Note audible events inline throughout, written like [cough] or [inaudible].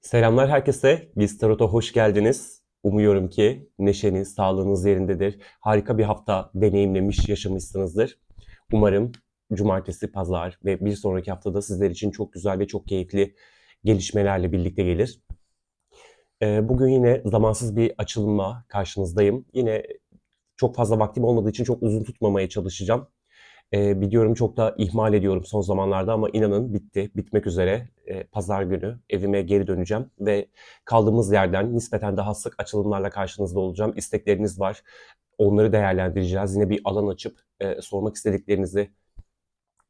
Selamlar herkese. Biz Tarot'a hoş geldiniz. Umuyorum ki neşeniz, sağlığınız yerindedir. Harika bir hafta deneyimlemiş, yaşamışsınızdır. Umarım cumartesi, pazar ve bir sonraki haftada sizler için çok güzel ve çok keyifli gelişmelerle birlikte gelir. Ee, Bugün yine zamansız bir açılımla karşınızdayım. Yine çok fazla vaktim olmadığı için çok uzun tutmamaya çalışacağım. Ee, biliyorum çok da ihmal ediyorum son zamanlarda ama inanın bitti, bitmek üzere. Ee, Pazar günü evime geri döneceğim ve kaldığımız yerden nispeten daha sık açılımlarla karşınızda olacağım. İstekleriniz var, onları değerlendireceğiz. Yine bir alan açıp e, sormak istediklerinizi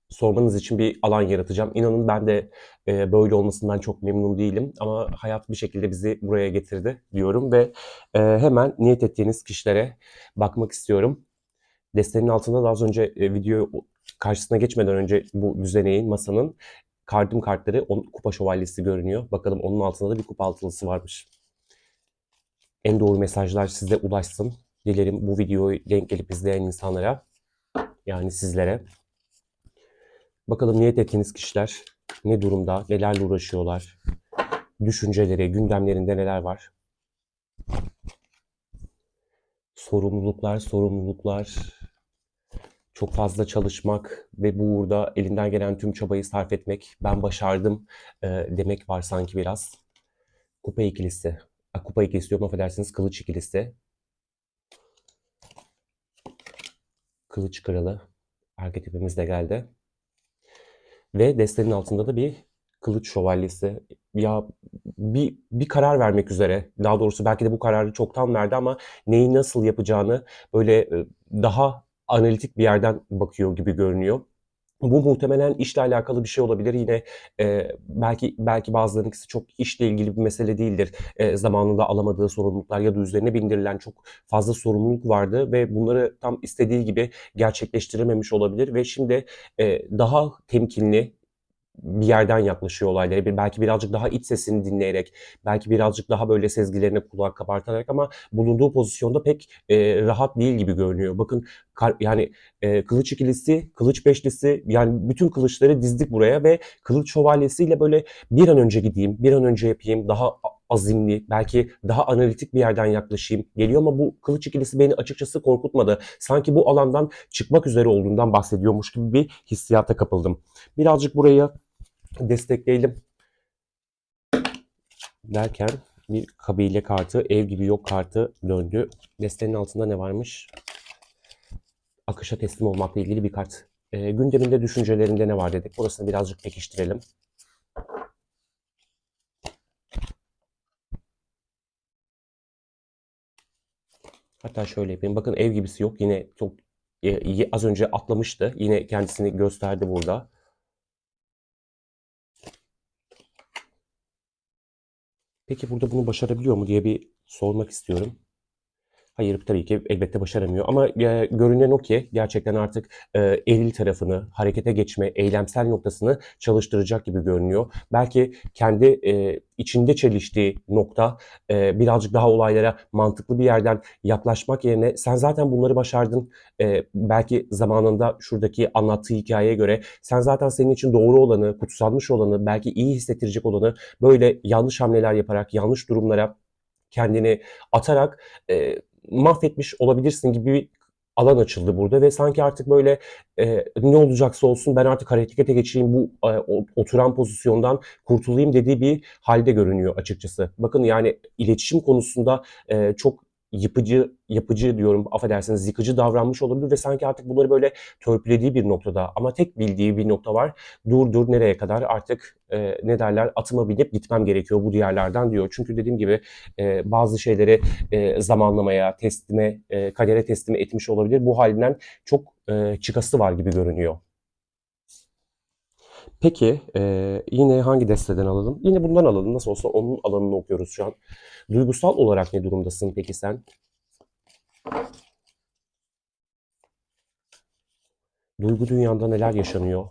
sormanız için bir alan yaratacağım. İnanın ben de e, böyle olmasından çok memnun değilim ama hayat bir şekilde bizi buraya getirdi diyorum ve e, hemen niyet ettiğiniz kişilere bakmak istiyorum. Destenin altında da az önce e, video karşısına geçmeden önce bu düzeneğin, masanın kardım kartları on, kupa şövalyesi görünüyor. Bakalım onun altında da bir kupa altılısı varmış. En doğru mesajlar size ulaşsın. Dilerim bu videoyu denk gelip izleyen insanlara yani sizlere. Bakalım niyet ettiğiniz kişiler ne durumda, nelerle uğraşıyorlar, düşünceleri, gündemlerinde neler var? Sorumluluklar, sorumluluklar, çok fazla çalışmak ve bu uğurda elinden gelen tüm çabayı sarf etmek, ben başardım e, demek var sanki biraz. Kupa ikilisi, a, kupa ikilisi diyorum affedersiniz, kılıç ikilisi. Kılıç kralı arketipimiz de geldi. Ve destenin altında da bir kılıç şövalyesi. Ya bir, bir karar vermek üzere. Daha doğrusu belki de bu kararı çoktan verdi ama neyi nasıl yapacağını böyle e, daha analitik bir yerden bakıyor gibi görünüyor. Bu muhtemelen işle alakalı bir şey olabilir. Yine e, belki belki bazılarınkisi çok işle ilgili bir mesele değildir. E, zamanında alamadığı sorumluluklar ya da üzerine bindirilen çok fazla sorumluluk vardı ve bunları tam istediği gibi gerçekleştirememiş olabilir ve şimdi e, daha temkinli bir yerden yaklaşıyor olaylara. Bir, belki birazcık daha iç sesini dinleyerek, belki birazcık daha böyle sezgilerine kulak kabartarak ama bulunduğu pozisyonda pek e, rahat değil gibi görünüyor. Bakın yani e, kılıç ikilisi, kılıç beşlisi yani bütün kılıçları dizdik buraya ve kılıç şövalyesiyle böyle bir an önce gideyim, bir an önce yapayım, daha azimli, belki daha analitik bir yerden yaklaşayım geliyor ama bu kılıç ikilisi beni açıkçası korkutmadı. Sanki bu alandan çıkmak üzere olduğundan bahsediyormuş gibi bir hissiyata kapıldım. Birazcık burayı destekleyelim derken bir kabile kartı, ev gibi yok kartı döndü. Destenin altında ne varmış? Akışa teslim olmakla ilgili bir kart. E, gündeminde, düşüncelerinde ne var dedik. Burasını birazcık pekiştirelim. Hatta şöyle yapayım. Bakın ev gibisi yok. Yine çok e, az önce atlamıştı. Yine kendisini gösterdi burada. Peki burada bunu başarabiliyor mu diye bir sormak istiyorum. Hayır tabii ki elbette başaramıyor ama e, görünen o ki gerçekten artık e, eril tarafını, harekete geçme, eylemsel noktasını çalıştıracak gibi görünüyor. Belki kendi e, içinde çeliştiği nokta e, birazcık daha olaylara mantıklı bir yerden yaklaşmak yerine sen zaten bunları başardın. E, belki zamanında şuradaki anlattığı hikayeye göre sen zaten senin için doğru olanı, kutsanmış olanı, belki iyi hissettirecek olanı böyle yanlış hamleler yaparak, yanlış durumlara kendini atarak e, mahvetmiş olabilirsin gibi bir alan açıldı burada ve sanki artık böyle e, ne olacaksa olsun ben artık harekete geçeyim bu e, oturan pozisyondan kurtulayım dediği bir halde görünüyor açıkçası. Bakın yani iletişim konusunda e, çok yıpıcı, yapıcı diyorum affedersiniz yıkıcı davranmış olabilir ve sanki artık bunları böyle törpülediği bir noktada ama tek bildiği bir nokta var. Dur dur nereye kadar artık e, ne derler atıma binip gitmem gerekiyor bu diyarlardan diyor. Çünkü dediğim gibi e, bazı şeyleri e, zamanlamaya, teslime, e, kadere teslim etmiş olabilir. Bu halinden çok e, çıkası var gibi görünüyor. Peki e, yine hangi desteden alalım? Yine bundan alalım. Nasıl olsa onun alanını okuyoruz şu an. Duygusal olarak ne durumdasın peki sen? Duygu dünyanda neler yaşanıyor?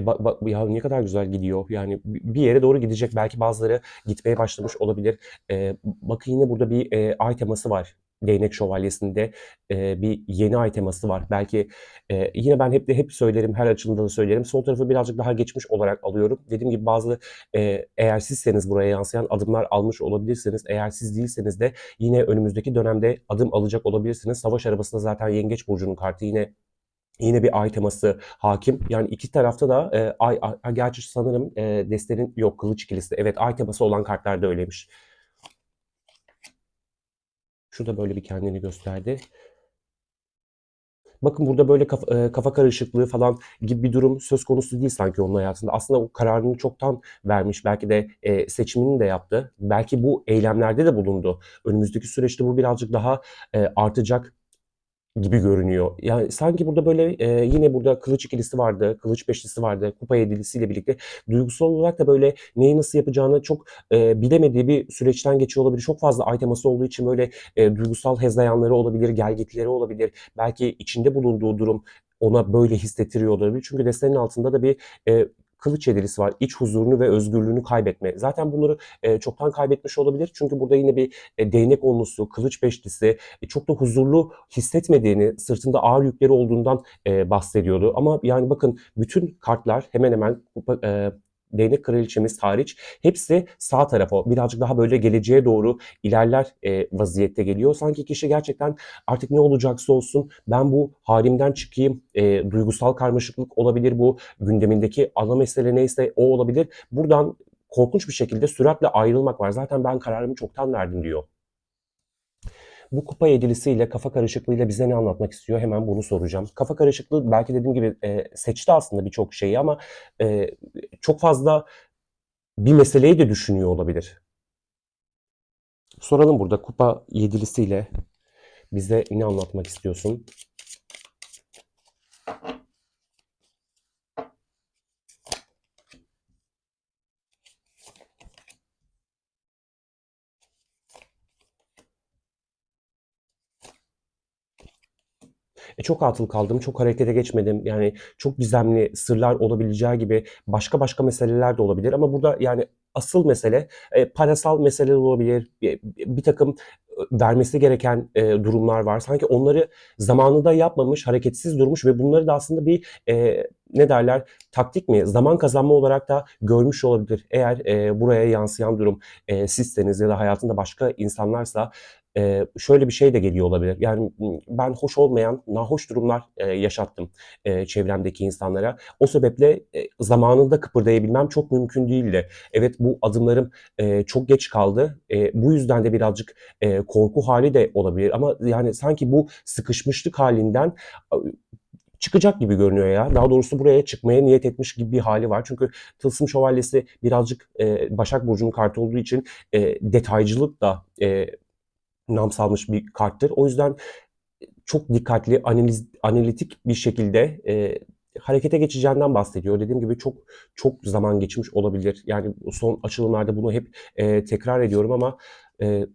E, bak, bak ya ne kadar güzel gidiyor. Yani bir yere doğru gidecek. Belki bazıları gitmeye başlamış olabilir. E, bakın yine burada bir e, ay teması var. Değnek Şövalyesi'nde e, bir yeni ay teması var. Belki e, yine ben hep de hep söylerim, her açılımda da söylerim. Sol tarafı birazcık daha geçmiş olarak alıyorum. Dediğim gibi bazı e, eğer sizseniz buraya yansıyan adımlar almış olabilirsiniz. Eğer siz değilseniz de yine önümüzdeki dönemde adım alacak olabilirsiniz. Savaş arabasında zaten Yengeç Burcu'nun kartı yine Yine bir ay teması hakim. Yani iki tarafta da e, ay, ay gerçi sanırım e, destenin yok kılıç ikilisi. Evet ay teması olan kartlar da öyleymiş. Şu da böyle bir kendini gösterdi. Bakın burada böyle kafa, e, kafa karışıklığı falan gibi bir durum söz konusu değil sanki onun hayatında. Aslında o kararını çoktan vermiş. Belki de e, seçimini de yaptı. Belki bu eylemlerde de bulundu. Önümüzdeki süreçte bu birazcık daha e, artacak gibi görünüyor. Yani sanki burada böyle e, yine burada kılıç ikilisi vardı, kılıç beşlisi vardı, kupa yedilisiyle birlikte duygusal olarak da böyle neyi nasıl yapacağını çok e, bilemediği bir süreçten geçiyor olabilir. Çok fazla ay teması olduğu için böyle e, duygusal hezeyanları olabilir, gelgitleri olabilir. Belki içinde bulunduğu durum ona böyle hissettiriyor olabilir. Çünkü destenin altında da bir e, kılıç yedilisi var. İç huzurunu ve özgürlüğünü kaybetme. Zaten bunları e, çoktan kaybetmiş olabilir. Çünkü burada yine bir e, değnek onlusu, kılıç beşlisi e, çok da huzurlu hissetmediğini, sırtında ağır yükleri olduğundan e, bahsediyordu. Ama yani bakın bütün kartlar hemen hemen e, değnek kraliçemiz hariç hepsi sağ tarafa birazcık daha böyle geleceğe doğru ilerler e, vaziyette geliyor. Sanki kişi gerçekten artık ne olacaksa olsun ben bu halimden çıkayım. E, duygusal karmaşıklık olabilir bu gündemindeki ana mesele neyse o olabilir. Buradan korkunç bir şekilde süratle ayrılmak var. Zaten ben kararımı çoktan verdim diyor. Bu kupa yedilisiyle, kafa karışıklığıyla bize ne anlatmak istiyor? Hemen bunu soracağım. Kafa karışıklığı belki dediğim gibi e, seçti aslında birçok şeyi ama e, çok fazla bir meseleyi de düşünüyor olabilir. Soralım burada kupa yedilisiyle bize ne anlatmak istiyorsun? E, çok atıl kaldım, çok harekete geçmedim. Yani çok gizemli sırlar olabileceği gibi başka başka meseleler de olabilir. Ama burada yani asıl mesele e, parasal meseleler olabilir. Bir, bir takım vermesi gereken e, durumlar var. Sanki onları zamanında yapmamış, hareketsiz durmuş ve bunları da aslında bir e, ne derler taktik mi, zaman kazanma olarak da görmüş olabilir. Eğer e, buraya yansıyan durum e, sizseniz ya da hayatında başka insanlarsa e, şöyle bir şey de geliyor olabilir. Yani ben hoş olmayan, nahoş durumlar e, yaşattım e, çevremdeki insanlara. O sebeple e, zamanında kıpırdayabilmem çok mümkün değildi. Evet bu adımlarım e, çok geç kaldı. E, bu yüzden de birazcık e, korku hali de olabilir. Ama yani sanki bu sıkışmışlık halinden çıkacak gibi görünüyor ya. Daha doğrusu buraya çıkmaya niyet etmiş gibi bir hali var. Çünkü Tılsım Şövalyesi birazcık e, Başak Burcu'nun kartı olduğu için e, detaycılık da e, nam salmış bir karttır. O yüzden çok dikkatli, analiz, analitik bir şekilde e, harekete geçeceğinden bahsediyor. Dediğim gibi çok çok zaman geçmiş olabilir. Yani son açılımlarda bunu hep e, tekrar ediyorum ama e,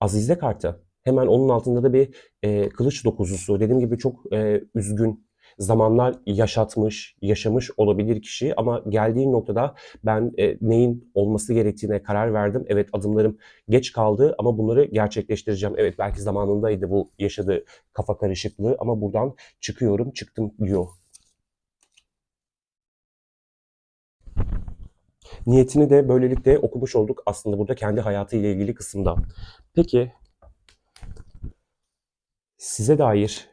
Azize kartı. Hemen onun altında da bir e, kılıç dokuzusu. Dediğim gibi çok e, üzgün, zamanlar yaşatmış, yaşamış olabilir kişi ama geldiği noktada ben e, neyin olması gerektiğine karar verdim. Evet adımlarım geç kaldı ama bunları gerçekleştireceğim. Evet belki zamanındaydı bu yaşadığı kafa karışıklığı ama buradan çıkıyorum, çıktım diyor. Niyetini de böylelikle okumuş olduk aslında burada kendi hayatı ile ilgili kısımda. Peki size dair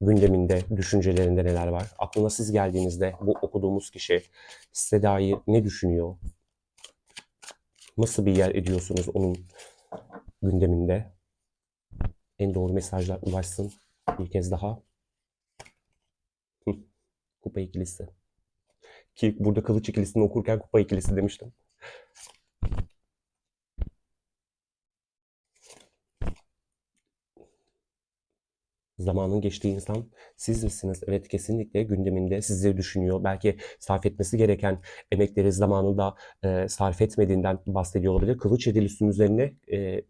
gündeminde, düşüncelerinde neler var? Aklına siz geldiğinizde bu okuduğumuz kişi size dair ne düşünüyor? Nasıl bir yer ediyorsunuz onun gündeminde? En doğru mesajlar ulaşsın bir kez daha. kupa ikilisi. Ki burada kılıç ikilisini okurken kupa ikilisi demiştim. Zamanın geçtiği insan siz misiniz? Evet kesinlikle gündeminde sizleri düşünüyor. Belki sarf etmesi gereken emekleri zamanında e, sarf etmediğinden bahsediyor olabilir. Kılıç edil üstün üzerine e,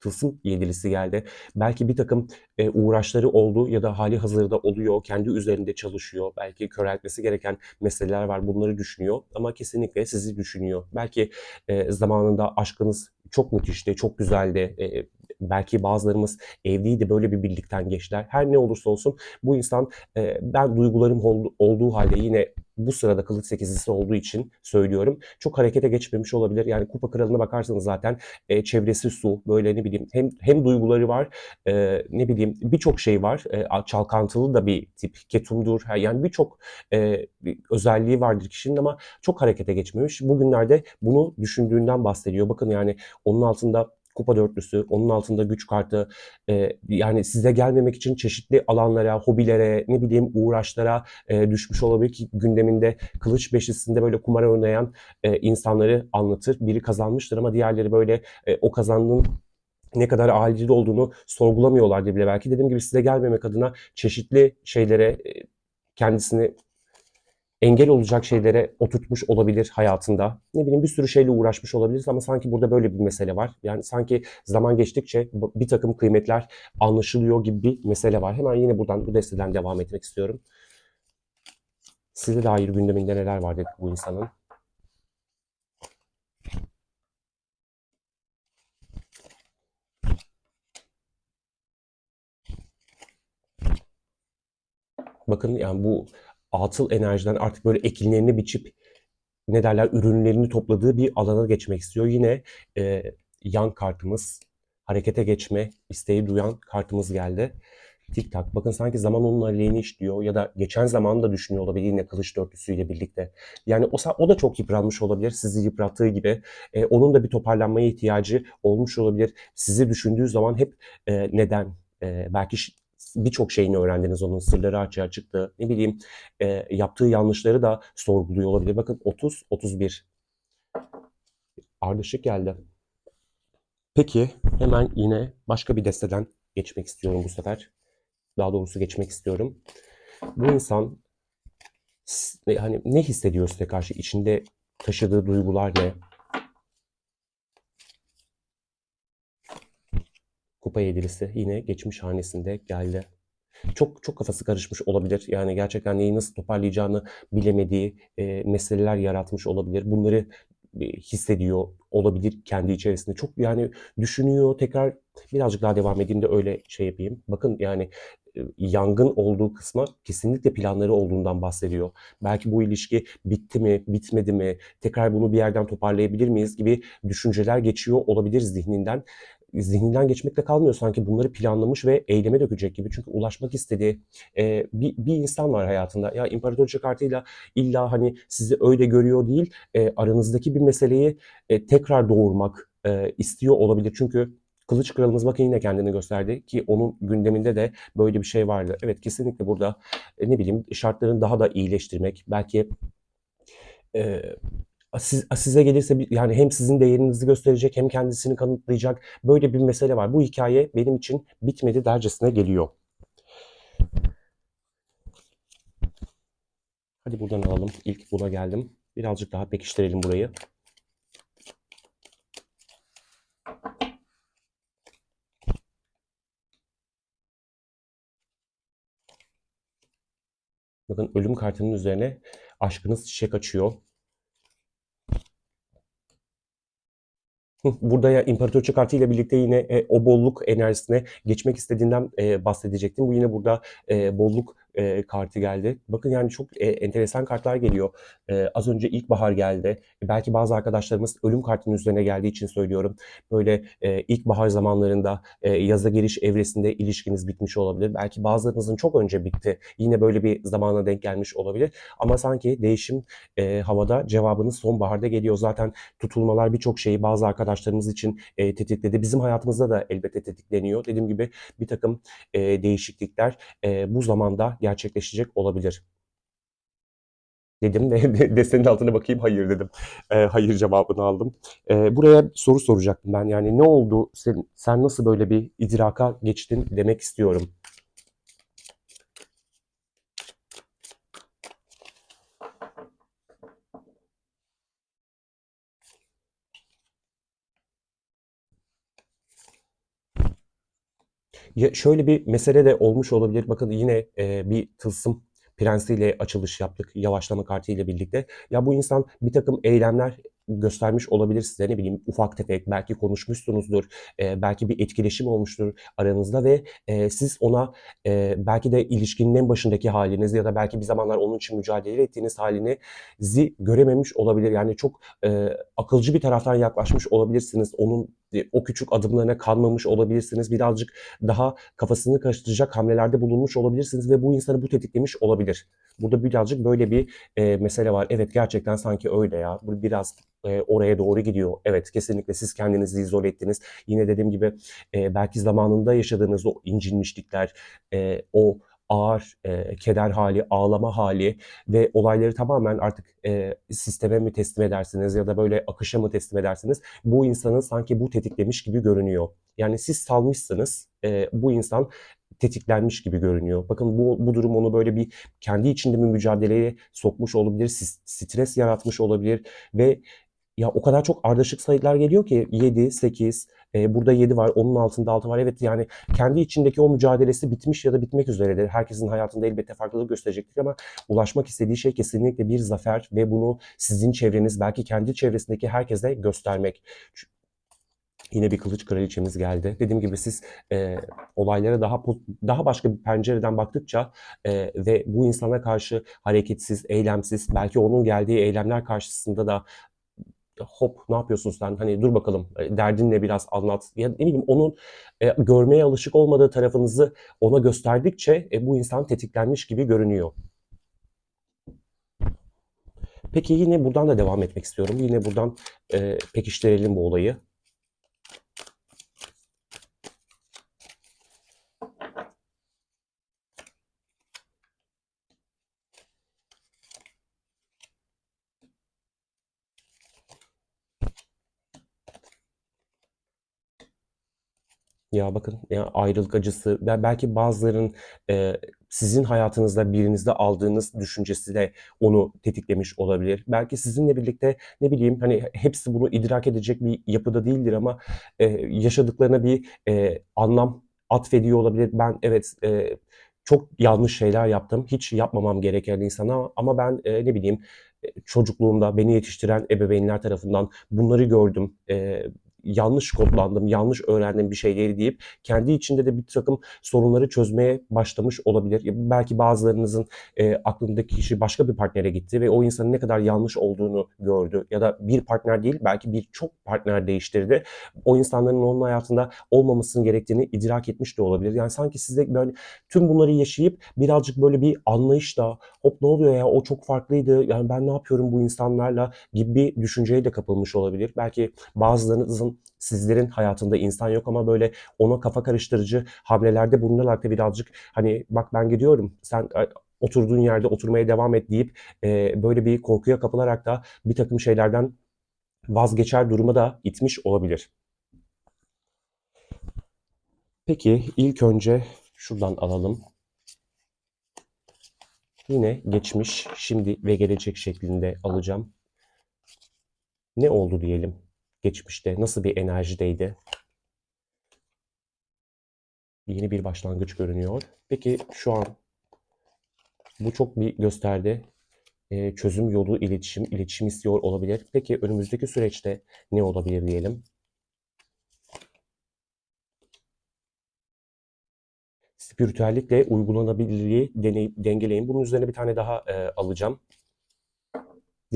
tılsım yedilisi geldi. Belki bir takım e, uğraşları oldu ya da hali hazırda oluyor. Kendi üzerinde çalışıyor. Belki köreltmesi gereken meseleler var. Bunları düşünüyor. Ama kesinlikle sizi düşünüyor. Belki e, zamanında aşkınız çok müthişti, çok güzeldi. E, belki bazılarımız evliydi, böyle bir birlikten geçtiler. Her ne olursa olsun bu insan e, ben duygularım oldu, olduğu halde yine bu sırada kılıç sekizlisi olduğu için söylüyorum. Çok harekete geçmemiş olabilir. Yani kupa kralına bakarsanız zaten e, çevresi su. Böyle ne bileyim hem hem duyguları var e, ne bileyim birçok şey var. E, çalkantılı da bir tip. Ketumdur. Yani birçok e, bir özelliği vardır kişinin ama çok harekete geçmemiş. Bugünlerde bunu düşündüğünden bahsediyor. Bakın yani onun altında kupa dörtlüsü, onun altında güç kartı, e, yani size gelmemek için çeşitli alanlara, hobilere, ne bileyim uğraşlara e, düşmüş olabilir ki gündeminde kılıç beşlisinde böyle kumar oynayan e, insanları anlatır. Biri kazanmıştır ama diğerleri böyle e, o kazandığın ne kadar acil olduğunu sorgulamıyorlardı bile belki. Dediğim gibi size gelmemek adına çeşitli şeylere e, kendisini engel olacak şeylere oturtmuş olabilir hayatında. Ne bileyim bir sürü şeyle uğraşmış olabilir ama sanki burada böyle bir mesele var. Yani sanki zaman geçtikçe bir takım kıymetler anlaşılıyor gibi bir mesele var. Hemen yine buradan bu desteden devam etmek istiyorum. Size dair gündeminde neler var dedik bu insanın. Bakın yani bu atıl enerjiden artık böyle ekinlerini biçip ne derler ürünlerini topladığı bir alana geçmek istiyor. Yine e, yan kartımız harekete geçme isteği duyan kartımız geldi. Tik tak. Bakın sanki zaman onun aleyhine işliyor ya da geçen zamanı da düşünüyor olabilir yine kılıç dörtlüsüyle birlikte. Yani o, o da çok yıpranmış olabilir sizi yıprattığı gibi. E, onun da bir toparlanmaya ihtiyacı olmuş olabilir. Sizi düşündüğü zaman hep e, neden, e, belki birçok şeyini öğrendiniz onun sırları açığa çıktı. Ne bileyim e, yaptığı yanlışları da sorguluyor olabilir. Bakın 30 31 ardışık geldi. Peki hemen yine başka bir desteden geçmek istiyorum bu sefer. Daha doğrusu geçmek istiyorum. Bu insan hani ne hissediyor size karşı? içinde taşıdığı duygular ne? Kupa yedilisi yine geçmiş hanesinde geldi. Çok çok kafası karışmış olabilir. Yani gerçekten neyi nasıl toparlayacağını bilemediği e, meseleler yaratmış olabilir. Bunları e, hissediyor olabilir kendi içerisinde. Çok yani düşünüyor tekrar birazcık daha devam edeyim de öyle şey yapayım. Bakın yani e, yangın olduğu kısma kesinlikle planları olduğundan bahsediyor. Belki bu ilişki bitti mi, bitmedi mi, tekrar bunu bir yerden toparlayabilir miyiz gibi düşünceler geçiyor olabilir zihninden zihninden geçmekle kalmıyor sanki bunları planlamış ve eyleme dökecek gibi. Çünkü ulaşmak istediği e, bir, bir insan var hayatında. Ya imparatorca kartıyla illa hani sizi öyle görüyor değil, e, aranızdaki bir meseleyi e, tekrar doğurmak e, istiyor olabilir. Çünkü Kılıç Kralımız bakın yine kendini gösterdi ki onun gündeminde de böyle bir şey vardı. Evet kesinlikle burada e, ne bileyim şartlarını daha da iyileştirmek, belki e, siz, size gelirse yani hem sizin değerinizi gösterecek hem kendisini kanıtlayacak böyle bir mesele var. Bu hikaye benim için bitmedi dercesine geliyor. Hadi buradan alalım. İlk buna geldim. Birazcık daha pekiştirelim burayı. Bakın ölüm kartının üzerine aşkınız çiçek açıyor. [laughs] Burada ya İmparatorça kartı ile birlikte yine e, o bolluk enerjisine geçmek istediğinden e, bahsedecektim. Bu yine burada e, bolluk e, kartı geldi. Bakın yani çok e, enteresan kartlar geliyor. E, az önce ilkbahar geldi. E, belki bazı arkadaşlarımız ölüm kartının üzerine geldiği için söylüyorum. Böyle e, ilkbahar zamanlarında e, yaza giriş evresinde ilişkiniz bitmiş olabilir. Belki bazılarınızın çok önce bitti. Yine böyle bir zamana denk gelmiş olabilir. Ama sanki değişim e, havada cevabınız sonbaharda geliyor. Zaten tutulmalar birçok şeyi bazı arkadaşlarımız için e, tetikledi. Bizim hayatımızda da elbette tetikleniyor. Dediğim gibi bir takım e, değişiklikler e, bu zamanda gerçekleşecek olabilir. Dedim [laughs] ve destenin altına bakayım hayır dedim. E, hayır cevabını aldım. E, buraya soru soracaktım ben yani ne oldu sen, sen nasıl böyle bir idraka geçtin demek istiyorum. Ya şöyle bir mesele de olmuş olabilir. Bakın yine e, bir tılsım prensiyle açılış yaptık yavaşlama kartı birlikte. Ya bu insan bir takım eylemler göstermiş olabilir size ne bileyim ufak tefek belki konuşmuşsunuzdur e, belki bir etkileşim olmuştur aranızda ve e, siz ona e, belki de ilişkinin en başındaki haliniz ya da belki bir zamanlar onun için mücadele ettiğiniz halinizi görememiş olabilir yani çok e, akılcı bir taraftan yaklaşmış olabilirsiniz onun o küçük adımlarına kanmamış olabilirsiniz birazcık daha kafasını karıştıracak hamlelerde bulunmuş olabilirsiniz ve bu insanı bu tetiklemiş olabilir. Burada birazcık böyle bir e, mesele var. Evet gerçekten sanki öyle ya. Bu biraz e, oraya doğru gidiyor. Evet kesinlikle siz kendinizi izole ettiniz. Yine dediğim gibi e, belki zamanında yaşadığınız o incinmişlikler, e, o ağır e, keder hali, ağlama hali ve olayları tamamen artık e, sisteme mi teslim edersiniz ya da böyle akışa mı teslim edersiniz? Bu insanın sanki bu tetiklemiş gibi görünüyor. Yani siz salmışsınız, e, bu insan tetiklenmiş gibi görünüyor. Bakın bu, bu durum onu böyle bir kendi içinde bir mücadeleye sokmuş olabilir, stres yaratmış olabilir ve ya o kadar çok ardışık sayılar geliyor ki 7, 8, e, burada 7 var, onun altında 6 var. Evet yani kendi içindeki o mücadelesi bitmiş ya da bitmek üzeredir. Herkesin hayatında elbette farklılık gösterecektir ama ulaşmak istediği şey kesinlikle bir zafer ve bunu sizin çevreniz belki kendi çevresindeki herkese göstermek. Yine bir kılıç kraliçemiz geldi. Dediğim gibi siz e, olaylara daha daha başka bir pencereden baktıkça e, ve bu insana karşı hareketsiz, eylemsiz, belki onun geldiği eylemler karşısında da hop ne yapıyorsun sen hani dur bakalım e, derdinle biraz anlat ya ne bileyim onun e, görmeye alışık olmadığı tarafınızı ona gösterdikçe e, bu insan tetiklenmiş gibi görünüyor. Peki yine buradan da devam etmek istiyorum. Yine buradan e, pekiştirelim bu olayı. Ya bakın ya ayrılık acısı belki bazıların e, sizin hayatınızda birinizde aldığınız düşüncesi de onu tetiklemiş olabilir. Belki sizinle birlikte ne bileyim hani hepsi bunu idrak edecek bir yapıda değildir ama e, yaşadıklarına bir e, anlam atfediyor olabilir. Ben evet e, çok yanlış şeyler yaptım. Hiç yapmamam gereken insana ama ben e, ne bileyim çocukluğumda beni yetiştiren ebeveynler tarafından bunları gördüm. E, yanlış kodlandım, yanlış öğrendim bir şeyleri deyip kendi içinde de bir takım sorunları çözmeye başlamış olabilir. Belki bazılarınızın e, aklındaki kişi başka bir partnere gitti ve o insanın ne kadar yanlış olduğunu gördü. Ya da bir partner değil belki birçok partner değiştirdi. O insanların onun hayatında olmamasının gerektiğini idrak etmiş de olabilir. Yani sanki sizde böyle tüm bunları yaşayıp birazcık böyle bir anlayışla hop ne oluyor ya o çok farklıydı yani ben ne yapıyorum bu insanlarla gibi bir düşünceye de kapılmış olabilir. Belki bazılarınızın sizlerin hayatında insan yok ama böyle ona kafa karıştırıcı hamlelerde bulunarak da birazcık hani bak ben gidiyorum sen oturduğun yerde oturmaya devam et deyip e, böyle bir korkuya kapılarak da bir takım şeylerden vazgeçer duruma da itmiş olabilir. Peki ilk önce şuradan alalım. Yine geçmiş, şimdi ve gelecek şeklinde alacağım. Ne oldu diyelim geçmişte? Nasıl bir enerjideydi? Yeni bir başlangıç görünüyor. Peki şu an bu çok bir gösterdi. Ee, çözüm yolu iletişim, iletişim istiyor olabilir. Peki önümüzdeki süreçte ne olabilir diyelim? Spiritüellikle uygulanabilirliği deney, dengeleyin. Bunun üzerine bir tane daha e, alacağım.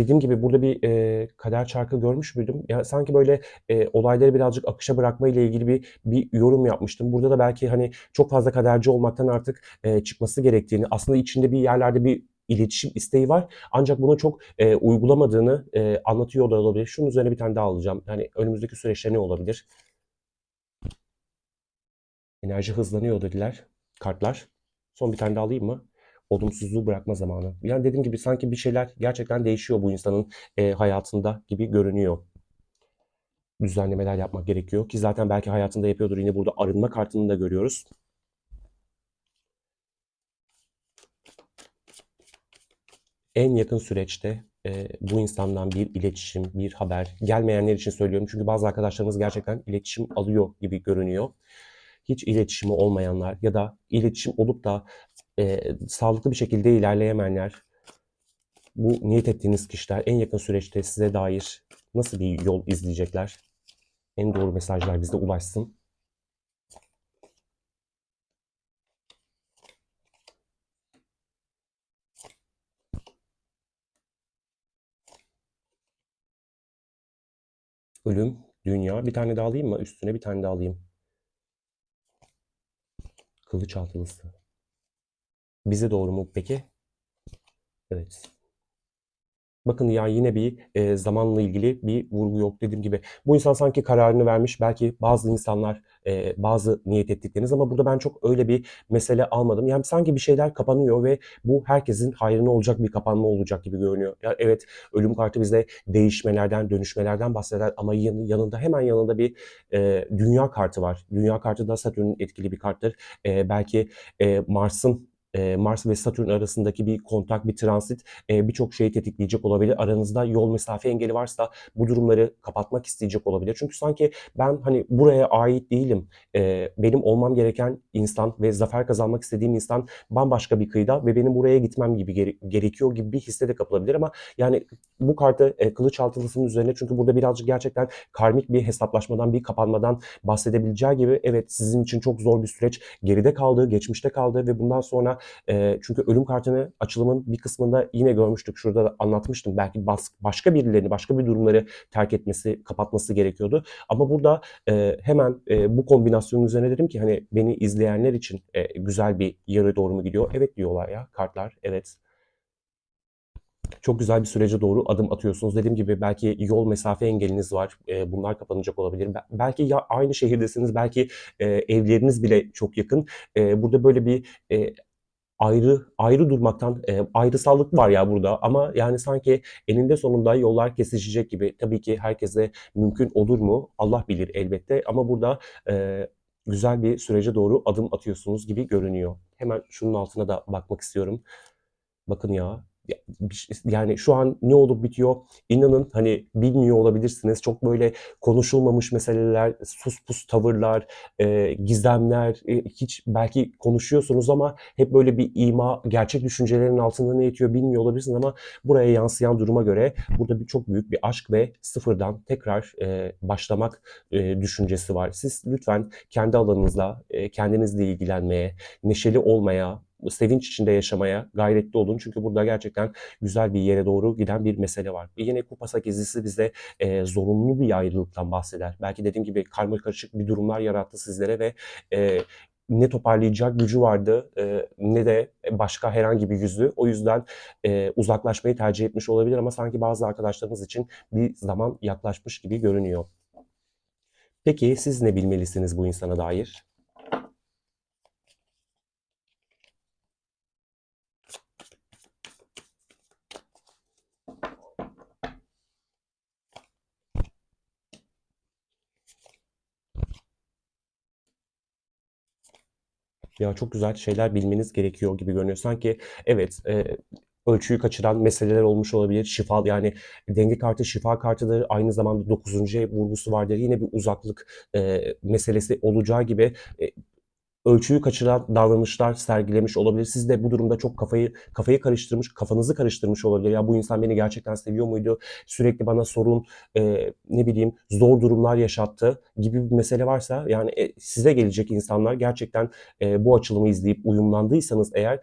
Dediğim gibi burada bir e, kader çarkı görmüş müydüm? Ya sanki böyle e, olayları birazcık akışa bırakma ile ilgili bir bir yorum yapmıştım. Burada da belki hani çok fazla kaderci olmaktan artık e, çıkması gerektiğini, aslında içinde bir yerlerde bir iletişim isteği var. Ancak bunu çok e, uygulamadığını e, anlatıyor da olabilir. Şunun üzerine bir tane daha alacağım. Yani önümüzdeki süreçte ne olabilir? Enerji hızlanıyor dediler kartlar. Son bir tane daha alayım mı? Olumsuzluğu bırakma zamanı. Yani dediğim gibi sanki bir şeyler gerçekten değişiyor bu insanın e, hayatında gibi görünüyor. Düzenlemeler yapmak gerekiyor ki zaten belki hayatında yapıyordur. Yine burada arınma kartını da görüyoruz. En yakın süreçte e, bu insandan bir iletişim, bir haber gelmeyenler için söylüyorum. Çünkü bazı arkadaşlarımız gerçekten iletişim alıyor gibi görünüyor. hiç iletişimi olmayanlar ya da iletişim olup da e, sağlıklı bir şekilde ilerleyemeyenler, bu niyet ettiğiniz kişiler en yakın süreçte size dair nasıl bir yol izleyecekler? En doğru mesajlar bize ulaşsın. Ölüm, dünya. Bir tane daha alayım mı? Üstüne bir tane daha alayım. Kılıç altılısı. Bize doğru mu peki? Evet. Bakın ya yine bir e, zamanla ilgili bir vurgu yok dediğim gibi. Bu insan sanki kararını vermiş. Belki bazı insanlar e, bazı niyet ettikleriniz ama burada ben çok öyle bir mesele almadım. Yani sanki bir şeyler kapanıyor ve bu herkesin hayrına olacak bir kapanma olacak gibi görünüyor. Ya evet ölüm kartı bize değişmelerden, dönüşmelerden bahseder ama yan- yanında hemen yanında bir e, dünya kartı var. Dünya kartı da Satürn'ün etkili bir karttır. E, belki e, Mars'ın Mars ve Satürn arasındaki bir kontak, bir transit birçok şeyi tetikleyecek olabilir. Aranızda yol mesafe engeli varsa bu durumları kapatmak isteyecek olabilir. Çünkü sanki ben hani buraya ait değilim. Benim olmam gereken insan ve zafer kazanmak istediğim insan bambaşka bir kıyıda ve benim buraya gitmem gibi gere- gerekiyor gibi bir hisse de kapılabilir ama yani bu kartı kılıç altılısının üzerine çünkü burada birazcık gerçekten karmik bir hesaplaşmadan, bir kapanmadan bahsedebileceği gibi evet sizin için çok zor bir süreç geride kaldı, geçmişte kaldı ve bundan sonra e, çünkü ölüm kartını açılımın bir kısmında yine görmüştük. Şurada da anlatmıştım. Belki bas, başka birilerini, başka bir durumları terk etmesi, kapatması gerekiyordu. Ama burada e, hemen e, bu kombinasyonun üzerine dedim ki hani beni izleyenler için e, güzel bir yarı doğru mu gidiyor? Evet diyorlar ya kartlar. Evet çok güzel bir sürece doğru adım atıyorsunuz. Dediğim gibi belki yol mesafe engeliniz var. E, bunlar kapanacak olabilir. Be- belki ya aynı şehirdesiniz, belki e, evleriniz bile çok yakın. E, burada böyle bir e, ayrı ayrı durmaktan e, ayrısallık var ya burada ama yani sanki eninde sonunda yollar kesişecek gibi. Tabii ki herkese mümkün olur mu? Allah bilir elbette ama burada e, güzel bir sürece doğru adım atıyorsunuz gibi görünüyor. Hemen şunun altına da bakmak istiyorum. Bakın ya yani şu an ne olup bitiyor inanın hani bilmiyor olabilirsiniz. Çok böyle konuşulmamış meseleler, sus pus tavırlar, e, gizemler e, hiç belki konuşuyorsunuz ama hep böyle bir ima, gerçek düşüncelerin altında ne yatıyor bilmiyor olabilirsiniz ama buraya yansıyan duruma göre burada bir çok büyük bir aşk ve sıfırdan tekrar e, başlamak e, düşüncesi var. Siz lütfen kendi alanınızla, e, kendinizle ilgilenmeye, neşeli olmaya, sevinç içinde yaşamaya gayretli olun. Çünkü burada gerçekten güzel bir yere doğru giden bir mesele var. Yine Kupa sekizlisi bize e, zorunlu bir ayrılıktan bahseder. Belki dediğim gibi karma karışık bir durumlar yarattı sizlere ve e, ne toparlayacak gücü vardı e, ne de başka herhangi bir yüzü. O yüzden e, uzaklaşmayı tercih etmiş olabilir ama sanki bazı arkadaşlarımız için bir zaman yaklaşmış gibi görünüyor. Peki siz ne bilmelisiniz bu insana dair? Ya çok güzel şeyler bilmeniz gerekiyor gibi görünüyor. Sanki evet e, ölçüyü kaçıran meseleler olmuş olabilir. Şifa yani denge kartı şifa kartıdır. Aynı zamanda 9. ev vurgusu vardır. Yine bir uzaklık e, meselesi olacağı gibi e, ölçüyü kaçıran davranışlar sergilemiş olabilir. Siz de bu durumda çok kafayı kafayı karıştırmış, kafanızı karıştırmış olabilir. Ya bu insan beni gerçekten seviyor muydu? Sürekli bana sorun, e, ne bileyim zor durumlar yaşattı gibi bir mesele varsa yani e, size gelecek insanlar gerçekten e, bu açılımı izleyip uyumlandıysanız eğer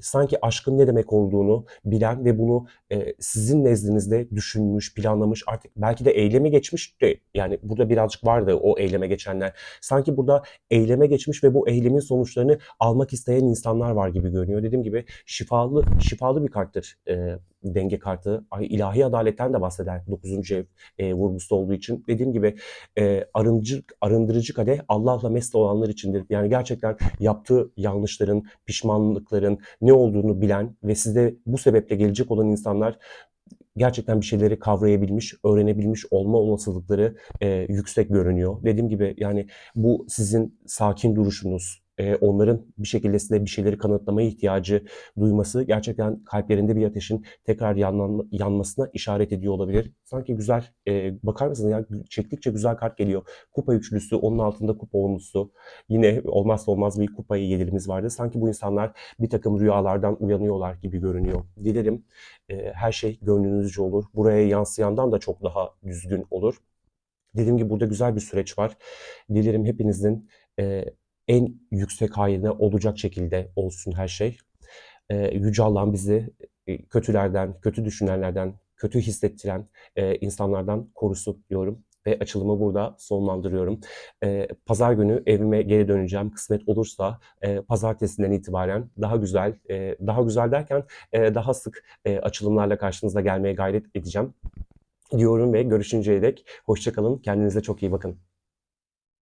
sanki aşkın ne demek olduğunu bilen ve bunu e, sizin nezdinizde düşünmüş, planlamış artık belki de eyleme geçmiş de yani burada birazcık vardı o eyleme geçenler. Sanki burada eyleme geçmiş ve bu eylemin sonuçlarını almak isteyen insanlar var gibi görünüyor. Dediğim gibi şifalı şifalı bir karttır e, denge kartı. Ay, ilahi adaletten de bahseder 9. ev e, vurgusu olduğu için. Dediğim gibi e, arıncı, arındırıcı kadeh Allah'la mest olanlar içindir. Yani gerçekten yaptığı yanlışların, pişmanlıkların ne olduğunu bilen ve size bu sebeple gelecek olan insanlar gerçekten bir şeyleri kavrayabilmiş, öğrenebilmiş olma olasılıkları e, yüksek görünüyor. Dediğim gibi yani bu sizin sakin duruşunuz, e, onların bir şekilde size bir şeyleri kanıtlamaya ihtiyacı duyması gerçekten kalplerinde bir ateşin tekrar yanlanma, yanmasına işaret ediyor olabilir. Sanki güzel, e, bakar mısınız ya çektikçe güzel kart geliyor. Kupa üçlüsü, onun altında kupa onlusu. Yine olmazsa olmaz bir kupayı yedilimiz vardı. Sanki bu insanlar bir takım rüyalardan uyanıyorlar gibi görünüyor. Dilerim e, her şey gönlünüzce olur. Buraya yansıyandan da çok daha düzgün olur. Dediğim gibi burada güzel bir süreç var. Dilerim hepinizin e, en yüksek haline olacak şekilde olsun her şey. E, Yüce Allah'ım bizi e, kötülerden, kötü düşünenlerden, kötü hissettiren e, insanlardan korusun diyorum. Ve açılımı burada sonlandırıyorum. E, Pazar günü evime geri döneceğim. Kısmet olursa e, pazartesinden itibaren daha güzel, e, daha güzel derken e, daha sık e, açılımlarla karşınıza gelmeye gayret edeceğim diyorum ve görüşünceye dek hoşça kalın. Kendinize çok iyi bakın.